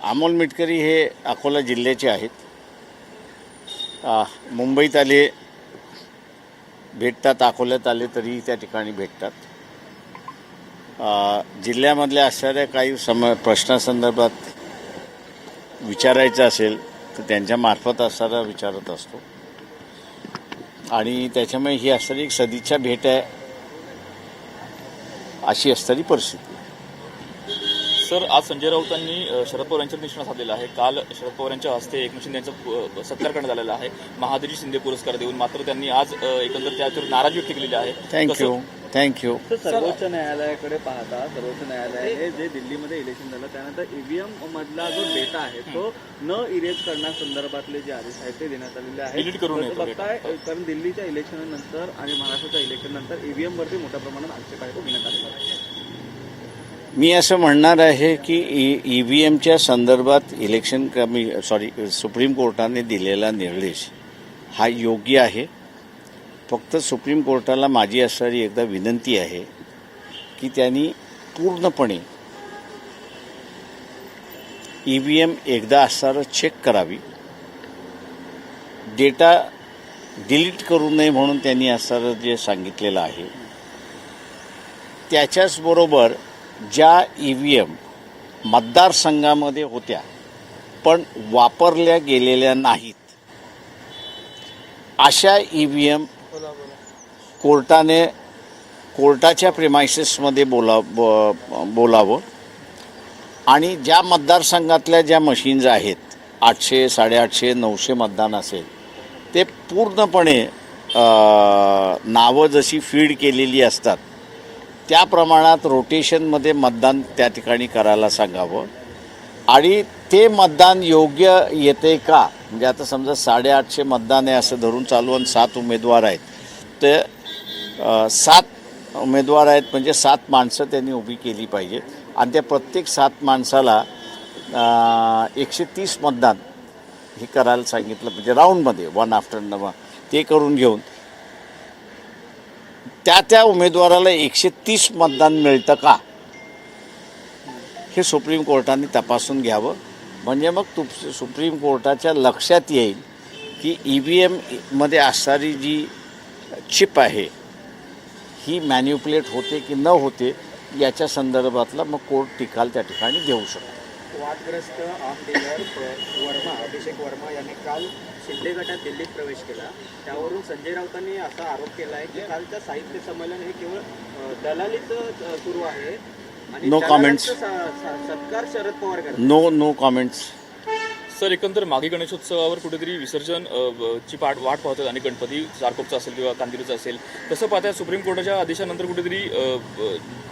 अमोल मिटकरी हे अकोला जिल्ह्याचे आहेत. मुंबईत आले भेटतात अकोल्यात आले तरीही त्या ठिकाणी भेटतात. जिल्ह्यामधल्या असणाऱ्या काही सम प्रश्नासंदर्भात विचारायचं असेल तर त्यांच्यामार्फत असणारा विचारत असतो. आणि त्याच्यामुळे ही असणारी एक सदिच्छा भेट आहे अशी असणारी परिस्थिती. सर आज संजय राऊतांनी शरद पवार यांच्यावर निशाणा साधलेला आहे. काल शरद पवार यांच्या हस्ते एकनाथ शिंदे यांचा सत्कार करण्यात आलेला आहे. महादजी शिंदे पुरस्कार देऊन मात्र त्यांनी आज एकंदर त्याच्यावर नाराजी व्यक्त केलेली आहे. थँक्यू थँक्यू सर्वोच्च न्यायालयाकडे पाहता सर्वोच्च न्यायालयाने जे दिल्लीमध्ये इलेक्शन झालं त्यानंतर ईव्हीएम मधला जो डेटा आहे तो न इरेज करण्यासंदर्भातले जे आदेश आहेत ते देण्यात आलेले आहेत. बघताय कारण दिल्लीच्या इलेक्शन नंतर आणि महाराष्ट्राच्या इलेक्शन नंतर ईव्हीएम वरती मोठ्या प्रमाणात आक्षेप आहे तो घेण्यात आलेला आहे. मी असं म्हणणार आहे की e, ई व्ही एमच्या संदर्भात इलेक्शन कमी सॉरी सुप्रीम कोर्टाने दिलेला निर्देश हा योग्य आहे. फक्त सुप्रीम कोर्टाला माझी असणारी एकदा विनंती आहे की त्यांनी पूर्णपणे ई व्ही एम एकदा असणारं चेक करावी. डेटा डिलीट करू नये म्हणून त्यांनी असणारं जे सांगितलेलं आहे. त्याच्याचबरोबर ज्या ई व्ही एम मतदारसंघामध्ये होत्या पण वापरल्या गेलेल्या नाहीत. अशा ई व्ही एम कोर्टाने कोर्टाच्या प्रिमायसेसमध्ये बोला ब- बोलावं. आणि ज्या मतदारसंघातल्या ज्या मशीन्स आहेत आठशे साडेआठशे नऊशे मतदान असेल ते पूर्णपणे नावं जशी फीड केलेली असतात त्या प्रमाणात रोटेशनमध्ये मतदान त्या ठिकाणी करायला सांगावं. आणि ते मतदान योग्य येते का? म्हणजे आता समजा साडेआठशे मतदान आहे असं धरून चालू आणि सात उमेदवार आहेत. ते सात उमेदवार आहेत म्हणजे सात माणसं त्यांनी उभी केली पाहिजेत आणि त्या प्रत्येक सात माणसाला एकशे तीस मतदान हे करायला सांगितलं. म्हणजे राऊंडमध्ये वन आफ्टर न ते करून घेऊन. त्या त्या उमेदवाराला एकशे तीस मतदान मिळतं का? हे सुप्रीम कोर्टाने तपासून घ्यावं. म्हणजे मग तु सुप्रीम कोर्टाच्या लक्षात येईल की ई व्ही एममध्ये असणारी जी चिप आहे ही मॅन्युप्युलेट होते की न होते याच्या संदर्भातला मग कोर्ट निकाल त्या ठिकाणी घेऊ शकतो. वादग्रस्त वर्मा अभिषेक वर्मा यांनी काल शिंदे गटात दिल्लीत प्रवेश केला. त्यावरून संजय राऊतांनी असा आरोप केला आहे की कालचं साहित्य संमेलन हे केवळ दलालीचं सुरू आहे. आणि No दलालांचं comments. स- स- सत्कार शरद पवार करतात. नो नो कॉमेंट्स सर एकंदर मागे गणेशोत्सवावर कुठेतरी विसर्जन अ, ची पाठ वाट पाहतात आणि गणपती चारकोपचा असेल किंवा कांदिवलीचा असेल. तसं पाहता सुप्रीम कोर्टाच्या आदेशानंतर कुठेतरी अ,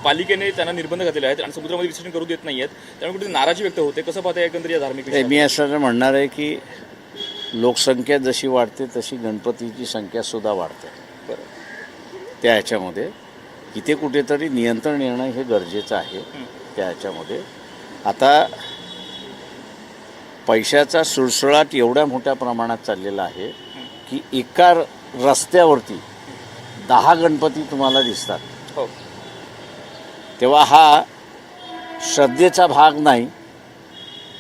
पालिकेने त्यांना निर्बंध घातलेले आहेत आणि समुद्रामध्ये विसर्जन करू देत नाही आहेत त्यामुळे कुठेतरी नाराजी व्यक्त होते. कसं पाहता एकंदर या धार्मिक विषयावर? मी असं म्हणणार आहे की लोकसंख्या जशी वाढते तशी गणपतीची संख्यासुद्धा वाढते. त्या ह्याच्यामध्ये इथे कुठेतरी नियंत्रण येणं हे गरजेचं आहे. त्या ह्याच्यामध्ये. आता पैशाचा सुळसुळाट एवढ्या मोठ्या प्रमाणात चाललेला आहे की एका रस्त्यावरती दहा गणपती तुम्हाला दिसतात. हो. तेव्हा हा श्रद्धेचा भाग नाही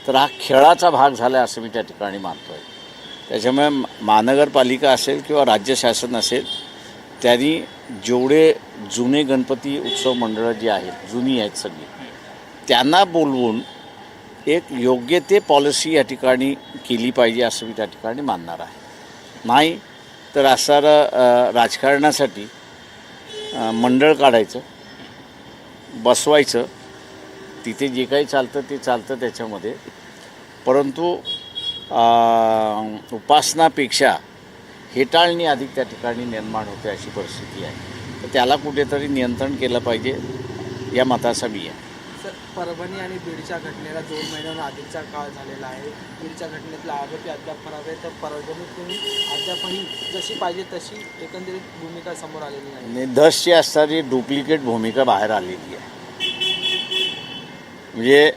तर हा खेळाचा भाग झाला असं मी त्या ठिकाणी मानतो आहे त्याच्यामुळे महानगरपालिका असेल किंवा राज्य शासन असेल त्यांनी जेवढे जुने गणपती उत्सव मंडळं जी आहेत जुनी आहेत सगळी त्यांना बोलवून एक योग्य ते पॉलिसी या ठिकाणी केली पाहिजे असं मी त्या ठिकाणी मानणार आहे. नाही तर असणारं राजकारणासाठी मंडळ काढायचं बसवायचं तिथे जे काही चालतं ते चालतं त्याच्यामध्ये. परंतु उपासनापेक्षा हेटाळणी अधिक त्या ठिकाणी निर्माण होते अशी परिस्थिती आहे. तर त्याला कुठेतरी नियंत्रण केलं पाहिजे या मताचा मी आहे सर परभणी आणि बीडच्या घटनेला दोन महिन्यांना अधिकचा काळ झालेला आहे. बीडच्या घटनेतला आरोपी अद्याप फरार आहे. तर परभणीतून अद्यापही जशी पाहिजे तशी एकंदरीत भूमिका समोर आलेली नाही. दसची असणारी डुप्लिकेट भूमिका बाहेर आलेली आहे. म्हणजे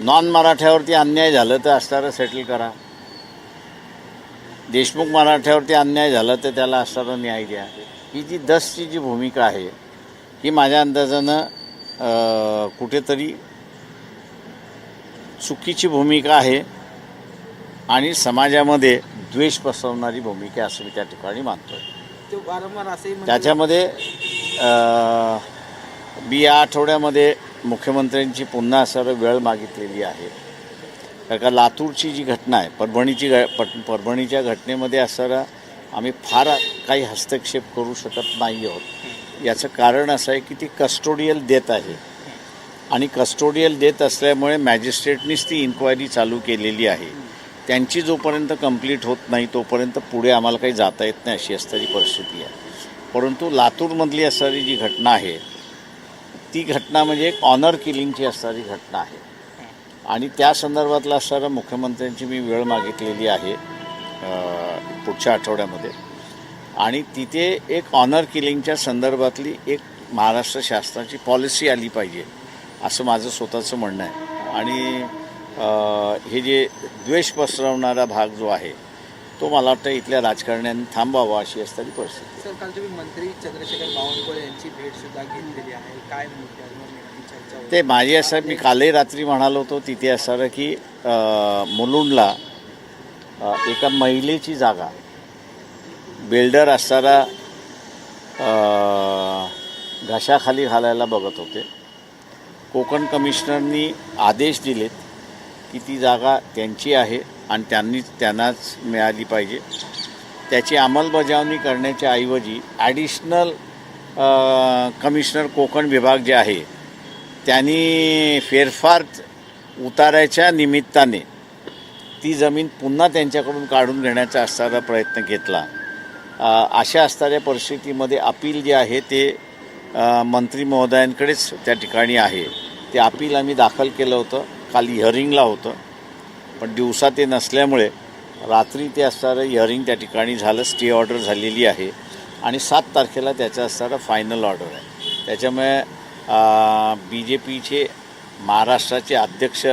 नॉन मराठ्यावरती अन्याय झालं तर असणारं सेटल करा. देशमुख मराठ्यावरती अन्याय झाला तर त्याला असणारा न्याय द्या. ही जी दसची जी भूमिका आहे ही माझ्या अंदाजानं कुठेतरी चुकीची भूमिका आहे आणि समाजामध्ये द्वेष पसरवणारी भूमिका असं मी त्या ठिकाणी मानतोय. ते वारंवार असंही म्हणतात त्याच्यामध्ये मी या आठवड्यामध्ये मुख्यमंत्र्यांची पुन्हा सर वेळ मागितलेली आहे. कारण का लातूरची जी घटना आहे परभणीची घ पट परभणीच्या घटनेमध्ये असणारा आम्ही फार काही हस्तक्षेप करू शकत नाही आहोत याचं कारण असं आहे की ती कस्टोडियल देत आहे. आणि कस्टोडियल देत असल्यामुळे मॅजिस्ट्रेटनीच ती इन्क्वायरी चालू केलेली आहे. त्यांची जोपर्यंत कंप्लीट होत नाही तोपर्यंत पुढे आम्हाला काही जाता येत नाही अशी असणारी परिस्थिती आहे. परंतु लातूरमधली असणारी जी घटना आहे ती घटना म्हणजे एक ऑनर किलिंगची असणारी घटना आहे. आणि त्या संदर्भातला असणारा मुख्यमंत्र्यांची मी वेळ मागितलेली आहे पुढच्या आठवड्यामध्ये. आणि तिथे एक ऑनर किलिंगच्या संदर्भातली एक महाराष्ट्र शासनाची पॉलिसी आली पाहिजे असं माझं स्वतःचं म्हणणं आहे. आणि हे जे द्वेष पसरवणारा भाग जो आहे तो मला वाटतं इथल्या राजकारण्यांनी थांबावा अशी असणारी परिस्थिती. सर काल तुम्ही मंत्री चंद्रशेखर बावनकुळे यांची भेट सुद्धा घेतलेली आहे. काय? ते माझे असं मी कालही रात्री म्हणालो होतो तिथे असणारं की मुलुंडला एका महिलेची जागा बिल्डर असणारा घशाखाली घालायला बघत होते. कोकण कमिशनरनी आदेश दिलेत की ती जागा त्यांची आहे. आणि त्यांनी त्यांनाच मिळाली पाहिजे. त्याची अंमलबजावणी करण्याच्या ऐवजी ॲडिशनल कमिशनर कोकण विभाग जे आहे त्यांनी फेरफार उतारायच्या निमित्ताने ती जमीन पुन्हा त्यांच्याकडून काढून घेण्याचा असणारा प्रयत्न घेतला. अशा असणाऱ्या परिस्थितीमध्ये अपील जे आहे ते मंत्री महोदयांकडेच त्या ठिकाणी आहे. ते अपील आम्ही दाखल केलं होतं काल हिअरिंगला होतं. पण दिवसा ते नसल्यामुळे रात्री ते असणारं हिअरिंग त्या ठिकाणी झालं स्टे ऑर्डर झालेली आहे. आणि सात तारखेला त्याचं असणारं फायनल ऑर्डर आहे. त्याच्यामुळे बी जे पीचे महाराष्ट्राचे अध्यक्ष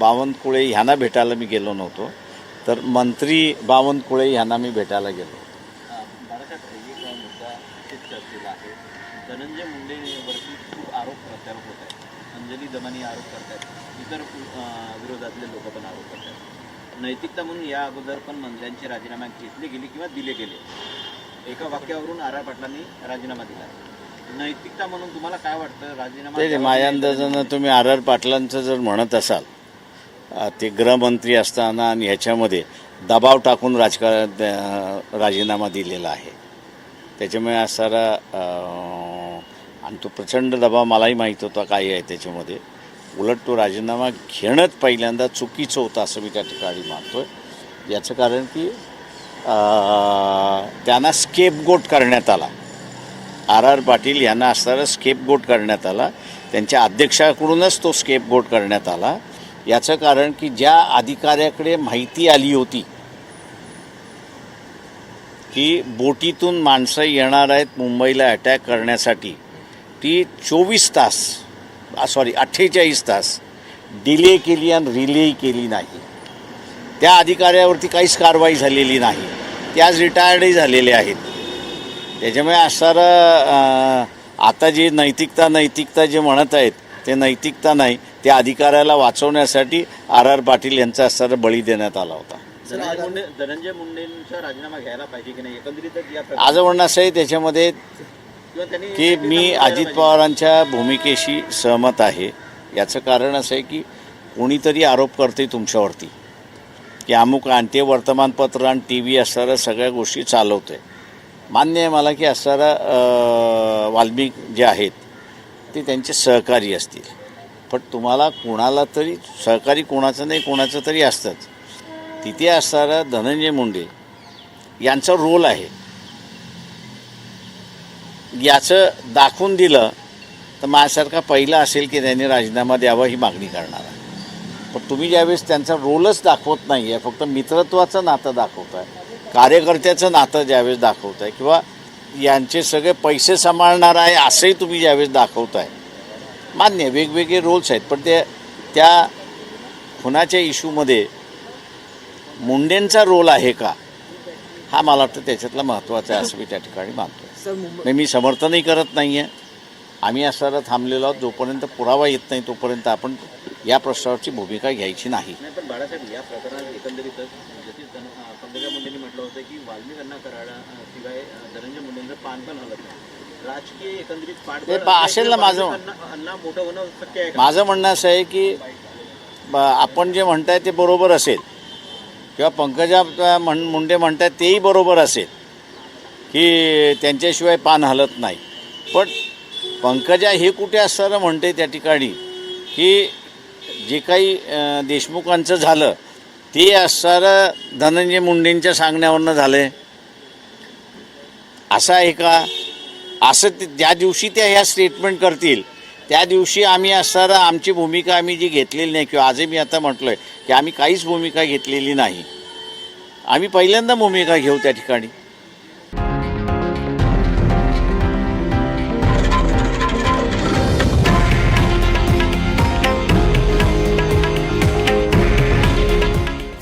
बावनकुळे ह्यांना भेटायला मी गेलो नव्हतो. तर मंत्री बावनकुळे ह्यांना मी भेटायला गेलो धनंजय मुंडे आरोप प्रत्यारोप होत आहेत. अंजली दमानी आरोप करतात इतर विरोधातले लोक पण आरोप करतात. नैतिकता म्हणून या अगोदर पण मंत्र्यांचे राजीनामा घेतले गेले किंवा दिले गेले. एका वाक्यावरून आर आर पाटलांनी राजीनामा दिला. नैतिकता म्हणून तुम्हाला काय वाटतं? राजीनामा माझ्या? अंदाजानं तुम्ही आर आर पाटलांचं जर म्हणत असाल ते गृहमंत्री असताना आणि ह्याच्यामध्ये दबाव टाकून राजकारण राजीनामा दिलेला आहे. त्याच्यामुळे असारा अ, आणि तो प्रचंड दबाव मलाही माहीत होता काय आहे त्याच्यामध्ये. उलट तो राजीनामा घेणंच पहिल्यांदा चुकीचं होतं असं मी त्या ठिकाणी मानतो आहे याचं कारण की त्यांना स्केपगोट करण्यात आला. आर आर पाटील यांना असणारा स्केपगोट करण्यात आला. त्यांच्या अध्यक्षाकडूनच तो स्केपगोट करण्यात आला. याचं कारण की ज्या अधिकाऱ्याकडे माहिती आली होती की बोटीतून माणसं येणार आहेत मुंबईला अटॅक करण्यासाठी ती चोवीस तास सॉरी अठ्ठेचाळीस तास डिले केली आणि रिले केली नाही. त्या अधिकाऱ्यावरती काहीच कारवाई झालेली नाही. ते आज रिटायर्डही झालेले आहेत. त्याच्यामुळे असणारं आता जी नैतिकता नैतिकता जे म्हणत आहेत ते नैतिकता नाही त्या अधिकाऱ्याला वाचवण्यासाठी आर आर पाटील यांचा असणारा बळी देण्यात आला होता. धनंजय मुंडे धनंजय मुंडेंचा राजीनामा घ्यायला पाहिजे की नाही? एकंदरीतच या आज म्हणणं असं आहे त्याच्यामध्ये की मी अजित पवारांच्या भूमिकेशी सहमत आहे. याचं कारण असं आहे की कोणीतरी आरोप करते तुमच्यावरती. की अमुक आणते वर्तमानपत्र आणि टी व्ही असणाऱ्या सगळ्या गोष्टी चालवते मान्य आहे मला की असणारा वाल्मिक जे आहेत ते त्यांचे सहकारी असतील. पण तुम्हाला कोणाला तरी सहकारी कोणाचं नाही कोणाचं तरी असतंच. तिथे असणारा धनंजय मुंडे यांचा रोल आहे. याचं दाखवून दिलं तर माझ्यासारखा पहिला असेल की त्यांनी राजीनामा द्यावा ही मागणी करणार आहे. पण तुम्ही ज्यावेळेस त्यांचा रोलच दाखवत नाही आहे फक्त मित्रत्वाचं नातं दाखवत आहे कार्यकर्त्याचं नातं ज्यावेळेस दाखवत आहे किंवा यांचे सगळे पैसे सांभाळणार आहे असंही तुम्ही ज्यावेळेस दाखवत आहे मान्य वेगवेगळे रोल्स आहेत पण ते त्या खुनाच्या इश्यूमध्ये मुंडेंचा रोल आहे का? हा मला वाटतं त्याच्यातला महत्त्वाचा आहे असं मी त्या ठिकाणी मानतो नाही मी समर्थनही करत नाही आहे आम्ही असताना थांबलेलो आहोत जोपर्यंत पुरावा येत नाही तोपर्यंत आपण या प्रस्तावाची भूमिका घ्यायची नाही. नाही पण बाळासाहेब या प्रकरणात एकंदरीतच जसे धन- अं, पंकजा मुंडेंनी म्हटलं होतं की वाल्मिकांना कराडा अं, शिवाय अं, धनंजय मुंडेंचं पान पण हलत नाही. राजकीय एकंदरीत असेल ना माझं- माझं म्हणणं असं आहे की ब- आपण जे म्हणताय ते बरोबर असेल. किंवा पंकजा म्हण मुंडे म्हणतात तेही बरोबर असेल की त्यांच्याशिवाय पान हलत नाही. पण पंकजा हे कुठे असताना म्हणते त्या ठिकाणी की जे काही देशमुखांचं झालं ते असणारं धनंजय मुंडेंच्या सांगण्यावरनं झालं आहे असं आहे का? असं ते ज्या दिवशी त्या ह्या स्टेटमेंट करतील त्या दिवशी आम्ही असताना आमची भूमिका आम्ही जी घेतलेली नाही किंवा आजही मी आता म्हटलं आहे की आम्ही काहीच भूमिका घेतलेली नाही. आम्ही पहिल्यांदा भूमिका घेऊ त्या ठिकाणी.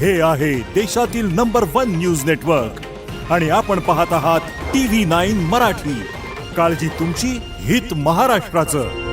हे आहे देशातील नंबर वन न्यूज नेटवर्क. आणि आपण पाहत आहात टी व्ही नाईन मराठी. काळजी तुमची हित महाराष्ट्राचं.